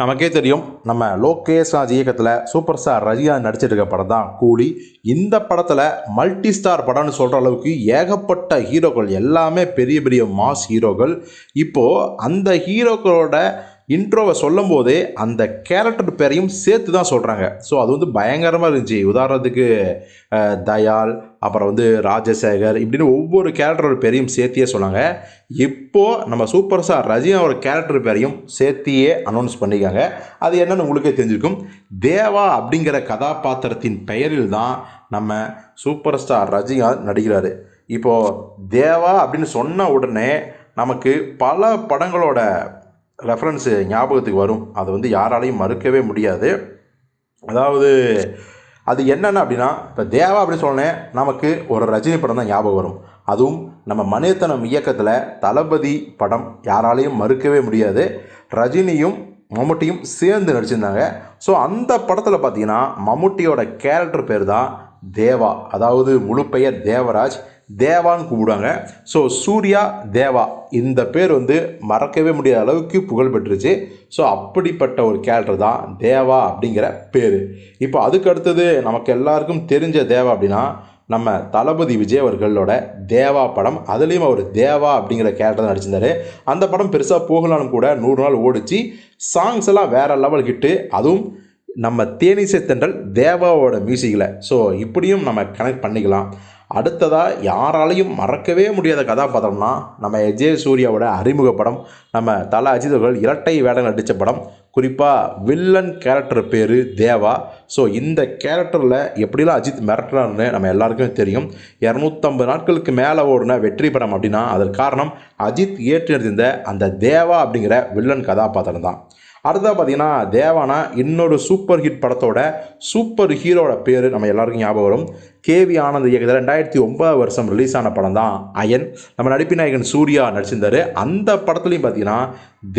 நமக்கே தெரியும் நம்ம லோகேஷ் ராஜ் இயக்கத்தில் சூப்பர் ஸ்டார் ரஜினிகாந்த் நடிச்சிருக்க படம் தான் கூலி. இந்த படத்தில் மல்டி ஸ்டார் படம்னு சொல்கிற அளவுக்கு ஏகப்பட்ட ஹீரோக்கள் எல்லாமே பெரிய பெரிய மாஸ் ஹீரோக்கள் இப்போது அந்த ஹீரோக்களோட இன்ட்ரோவை சொல்லும் போதே அந்த கேரக்டர் பேரையும் சேர்த்து தான் சொல்கிறாங்க ஸோ அது வந்து பயங்கரமாக இருந்துச்சு. உதாரணத்துக்கு தயால் அப்புறம் வந்து ராஜசேகர் இப்படின்னு ஒவ்வொரு கேரக்டரோட பேரையும் சேர்த்தியே சொன்னாங்க. இப்போது நம்ம சூப்பர் ஸ்டார் ரஜினியோட கேரக்டர் பேரையும் சேர்த்தியே அனௌன்ஸ் பண்ணியிருக்காங்க. அது என்னென்னு உங்களுக்கே தெரிஞ்சிருக்கும். தேவா அப்படிங்கிற கதாபாத்திரத்தின் பெயரில் தான் நம்ம சூப்பர் ஸ்டார் ரஜினிகாந்த் நடிக்கிறார். இப்போது தேவா அப்படின்னு சொன்ன உடனே நமக்கு பல படங்களோட ரெஃபரன்ஸு ஞாபகத்துக்கு வரும். அது வந்து யாராலையும் மறுக்கவே முடியாது. அதாவது அது என்னென்ன அப்படின்னா இப்போ தேவா அப்படின்னு சொன்னே நமக்கு ஒரு ரஜினி படம் தான் ஞாபகம் வரும். அதுவும் நம்ம மணியத்தனம் இயக்கத்தில் தளபதி படம் யாராலையும் மறுக்கவே முடியாது. ரஜினியும் மம்முட்டியும் சேர்ந்து நடிச்சிருந்தாங்க. ஸோ அந்த படத்தில் பார்த்தீங்கன்னா மம்முட்டியோட கேரக்டர் பேர் தான் தேவா. அதாவது முழு பெயர் தேவராஜ். தேவான்னு கூப்பிடுவாங்க ஸோ சூர்யா தேவா இந்த பேர் வந்து மறக்கவே முடியாத அளவுக்கு புகழ் பெற்றுச்சு. ஸோ அப்படிப்பட்ட ஒரு கேரக்டர் தான் தேவா அப்படிங்கிற பேர். இப்போ அதுக்கு அடுத்தது நமக்கு எல்லாருக்கும் தெரிஞ்ச தேவா அப்படின்னா நம்ம தளபதி விஜய் அவர்களோட தேவா படம். அதுலேயும் அவர் தேவா அப்படிங்கிற கேரக்டர் தான் நடிச்சிருந்தார். அந்த படம் பெருசாக போகலான்னு கூட நூறு நாள் ஓடிச்சு. சாங்ஸ் எல்லாம் வேறு லெவல் ஹிட்டு அதுவும் நம்ம தேனிசை தென்றல் தேவாவோட மியூசிக்கில் ஸோ இப்படியும் நம்ம கனெக்ட் பண்ணிக்கலாம். அடுத்ததாக யாராலையும் மறக்கவே முடியாத கதாபாத்திரம்னா நம்ம எஜே சூர்யாவோட அறிமுக படம் நம்ம தல அஜித் அவர்கள் இரட்டை வேடம் நடித்த படம் குறிப்பாக வில்லன் கேரக்டர் பேர் தேவா. ஸோ இந்த கேரக்டரில் எப்படிலாம் அஜித் மிரட்டுறாருன்னு நம்ம எல்லாருக்குமே தெரியும். இரநூத்தம்பது நாட்களுக்கு மேலே ஓடின வெற்றி படம் அப்படின்னா அதற்கு காரணம் அஜித் ஏற்று அந்த தேவா அப்படிங்கிற வில்லன் கதாபாத்திரம் தான். அடுத்ததாக பார்த்தீங்கன்னா தேவானா இன்னொரு சூப்பர் ஹிட் படத்தோட சூப்பர் ஹீரோட பேர் நம்ம எல்லாருக்கும் ஞாபகம் வரும். கேவி ஆனந்த் இயக்கத்தில் ரெண்டாயிரத்தி ஒன்பதாவது வருஷம் ரிலீஸ் ஆன படம் தான் அயன். நம்ம நடிப்பு நாயகன் சூர்யா நடிச்சிருந்தாரு. அந்த படத்துலையும் பார்த்தீங்கன்னா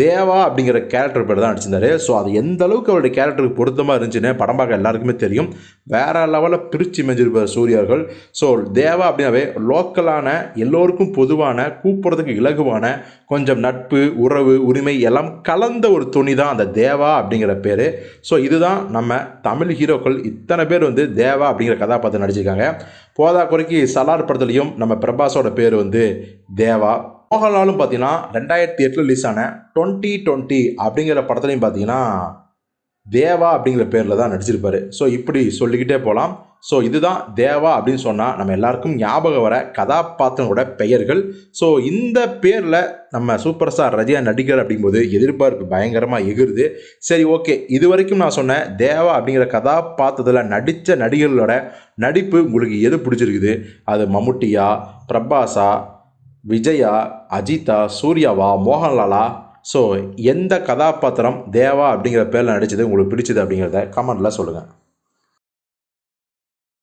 தேவா அப்படிங்கிற கேரக்டர் பேர் தான் நடிச்சிருந்தாரு. ஸோ அது எந்த அளவுக்கு அவருடைய கேரக்டருக்கு பொருத்தமாக இருந்துச்சுன்னு படம் பார்க்க எல்லாருக்குமே தெரியும். வேற லெவலில் பிரித்து மெஞ்சிருப்பார் சூர்யார்கள் ஸோ தேவா அப்படின்னாவே லோக்கலான எல்லோருக்கும் பொதுவான கூப்பிட்றதுக்கு இலகுவான கொஞ்சம் நட்பு உறவு உரிமை எல்லாம் கலந்த ஒரு துணி தான் அந்த தேவா அப்படிங்கிற பேர். ஸோ இதுதான் நம்ம தமிழ் ஹீரோக்கள் இத்தனை பேர் வந்து தேவா அப்படிங்கிற கதாபாத்திரம் நடிச்சிருக்காங்க. போதா குறைக்கு சலார் படத்துலையும் நம்ம பிரபாஸோட பேர் வந்து தேவா. மோகன்லாலும் பார்த்தீங்கன்னா ரெண்டாயிரத்தி எட்டில் ரிலீஸ் ஆன டுவெண்ட்டி டுவெண்ட்டி அப்படிங்கிற படத்துலையும் பார்த்தீங்கன்னா தேவா அப்படிங்கிற பேரில் தான் நடிச்சிருப்பாரு. ஸோ இப்படி சொல்லிக்கிட்டே போகலாம் ஸோ இதுதான் தேவா அப்படின்னு சொன்னால் நம்ம எல்லாருக்கும் ஞாபகம் வர கதாபாத்திரங்களோட பெயர்கள். ஸோ இந்த பேரில் நம்ம சூப்பர் ஸ்டார் ரஜியா நடிகர் அப்படிங்கும்போது எதிர்பார்ப்பு பயங்கரமாக எகிருது. சரி ஓகே இது வரைக்கும் நான் சொன்னேன் தேவா அப்படிங்கிற கதாபாத்திரத்தில் நடித்த நடிகர்களோட நடிப்பு உங்களுக்கு எது பிடிச்சிருக்குது? அது மம்முட்டியா பிரபாஸா விஜயா அஜிதா சூர்யாவா மோகன்லாலா ஸோ எந்த கதாபாத்திரம் தேவா அப்படிங்கிற பேரில் நடிச்சது உங்களுக்கு பிடிச்சது அப்படிங்கிறத கமெண்ட்டில் சொல்லுங்கள்